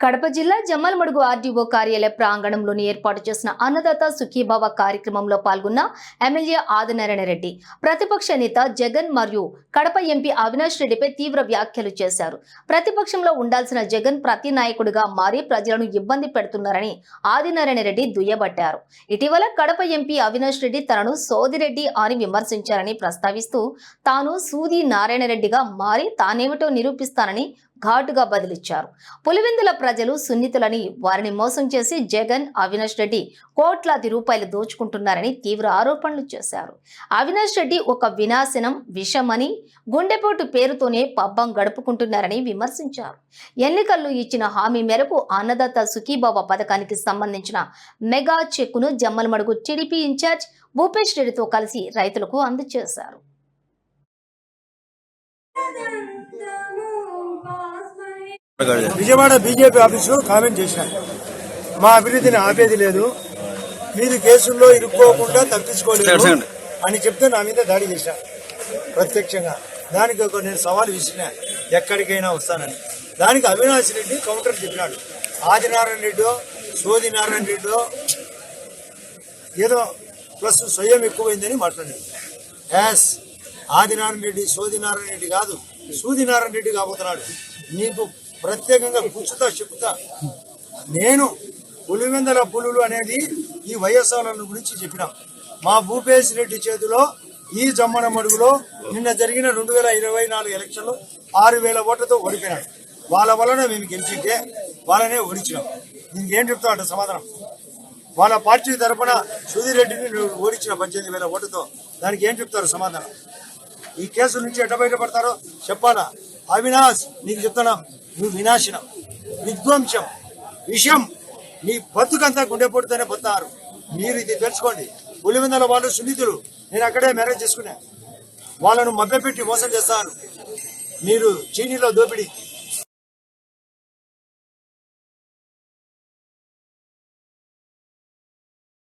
కడప జిల్లా జమ్మలమడుగు ఆర్డీఓ కార్యాలయ ప్రాంగణంలోని ఏర్పాటు చేసిన అన్నదాత సుఖీభావ కార్యక్రమంలో పాల్గొన్న ఎమ్మెల్యే ఆదినారాయణ రెడ్డి. ప్రతిపక్ష నేత జగన్ మరియు కడప ఎంపీ అవినాష్ రెడ్డిపై తీవ్ర వ్యాఖ్యలు చేశారు. ప్రతిపక్షంలో ఉండాల్సిన జగన్ ప్రతి నాయకుడిగా మారి ప్రజలను ఇబ్బంది పెడుతున్నారని ఆదినారాయణ రెడ్డి దుయ్యబట్టారు. ఇటీవల కడప ఎంపీ అవినాష్ రెడ్డి తనను సోదిరెడ్డి అని విమర్శించారని ప్రస్తావిస్తూ తాను సూది నారాయణ రెడ్డిగా మారి తానేమిటో నిరూపిస్తానని ఘాటుగా బదిలిచ్చారు. పులివెందుల ప్రజలు సున్నితులని వారిని మోసం చేసి జగన్ అవినాష్ రెడ్డి కోట్లాది రూపాయలు దోచుకుంటున్నారని తీవ్ర ఆరోపణలు చేశారు. అవినాష్ రెడ్డి ఒక వినాశనం విషమని గుండెపోటు పేరుతోనే పబ్బం గడుపుకుంటున్నారని విమర్శించారు. ఎన్నికల్లో ఇచ్చిన హామీ మేరకు అన్నదాత సుఖీబాబా పథకానికి సంబంధించిన మెగా చెక్కును జమ్మలమడుగు టీడీపీ ఇన్ఛార్జ్ భూపేష్ రెడ్డితో కలిసి రైతులకు అందజేశారు. విజయవాడ బీజేపీ ఆఫీసులో కామెంట్ చేశాను మా అభివృద్ధిని ఆపేది లేదు. మీరు కేసుల్లో ఇరుక్కోకుండా తప్పించుకోలేదు అని చెప్తే నా మీద దాడి చేశాను ప్రత్యక్షంగా. దానికి ఒక నేను సవాల్ విసిరినా ఎక్కడికైనా వస్తానని. దానికి అవినాష్ రెడ్డి కౌంటర్ చెప్పినాడు ఆదినారాయణ రెడ్డో సోది నారాయణ రెడ్డో ఏదో ప్లస్ స్వయం ఎక్కువైందని మాట్లాడాడు యాస్ ఆదినారాయణ రెడ్డి సోదినారాయణ రెడ్డి కాదు సూదినారాయణ రెడ్డి కాబోతున్నాడు. నీకు ప్రత్యేకంగా కూర్చుతా చెప్తా నేను పులివెందల పులులు అనేది ఈ వైఎస్ఆర్ గురించి చెప్పిన. మా భూపేశ్ రెడ్డి చేతిలో ఈ జమ్మన మడుగులో నిన్న జరిగిన రెండు వేల ఇరవై నాలుగు ఎలక్షన్లో ఆరు వేల ఓట్లతో ఓడిపోయినాడు. వాళ్ళ వలన మేము గెలిచింటే వాళ్ళనే ఓడించినాం. దీనికి ఏం చెప్తా అంటే సమాధానం? వాళ్ళ పార్టీ తరఫున సుధీర్ రెడ్డిని ఓడించిన పద్దెనిమిది వేల ఓటుతో దానికి ఏం చెప్తారు సమాధానం? ఈ కేసు నుంచి ఎట్ట బయటపడతారో చెప్పాలా? అవినాష్ నీకు చెప్తున్నా. నువ్వు వినాశనం విధ్వంసం విషం నీ బతుకంతా గుండెపోటుతోనే పోతారు. మీరు ఇది తెలుసుకోండి. పులివెందల వాళ్ళు సున్నితులు. నేను అక్కడే మ్యారేజ్ చేసుకున్నా. వాళ్ళను మభ్యపెట్టి మోసం చేస్తాను మీరు చీనీలో దోపిడీ.